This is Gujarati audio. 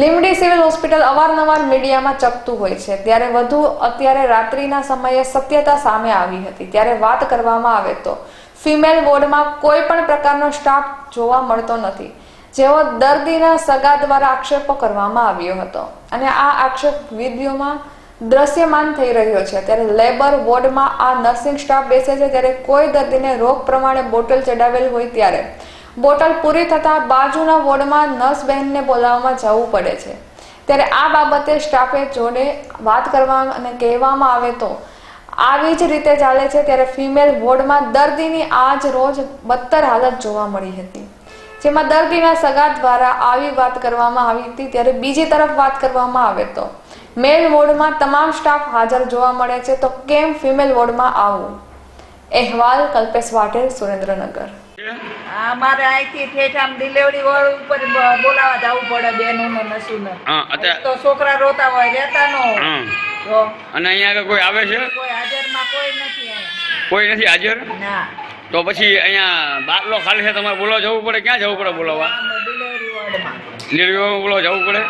લીમડી સિવિલ હોસ્પિટલ અવારનવાર મીડિયામાં ચકતું હોય છે. ત્યારે વધુ અત્યારે રાત્રિના સમયે સત્યતા સામે આવી હતી. ત્યારે વાત કરવામાં આવે તો, ફિમેલ વોર્ડમાં કોઈ પણ પ્રકારનો સ્ટાફ જોવા મળતો નથી, જેવો દર્દીના સગા દ્વારા આક્ષેપો કરવામાં આવ્યો હતો. અને આ આક્ષેપ વિડીયોમાં દ્રશ્યમાન થઈ રહ્યો છે. ત્યારે લેબર વોર્ડમાં આ નર્સિંગ સ્ટાફ બેસે છે. ત્યારે કોઈ દર્દીને રોગ પ્રમાણે બોટલ ચડાવેલ હોય ત્યારે બોટલ પૂરી થતાં બાજુના વોર્ડમાં નર્સ બહેનને બોલાવવામાં જવું પડે છે. ત્યારે આ બાબતે સ્ટાફે જોડે વાત કરવામાં અને કહેવામાં આવે તો આવી જ રીતે ચાલે છે ત્યારે ફિમેલ વોર્ડમાં દર્દીની આજ રોજ બદતર હાલત જોવા મળી હતી. જેમાં દર્દીના સગા દ્વારા આવી વાત કરવામાં આવી હતી ત્યારે બીજી તરફ વાત કરવામાં આવે તો મેલ વોર્ડમાં તમામ સ્ટાફ હાજર જોવા મળે છે તો કેમ ફિમેલ વોર્ડમાં આવું? અહેવાલ કલ્પેશ વાટેલ સુરેન્દ્રનગર. અમારે અહીંથી ઠેઠ આમ ડિલિવરી વાળું ઉપર બોલાવા જવું પડે બેનો નો હા તો છોકરા રોતા હોય રહેતા નો તો અને અહીંયા કોઈ આવે છે? કોઈ હાજરમાં કોઈ નથી કોઈ નથી હાજર? ના. તો પછી અહીંયા બાટલો ખાલી છે તમારે બોલાવા જવું પડે? ક્યાં જવું પડે બોલાવવા? આમ ડિલિવરી વોર્ડમાં ડિલિવરીમાં બોલાવા જવું પડે?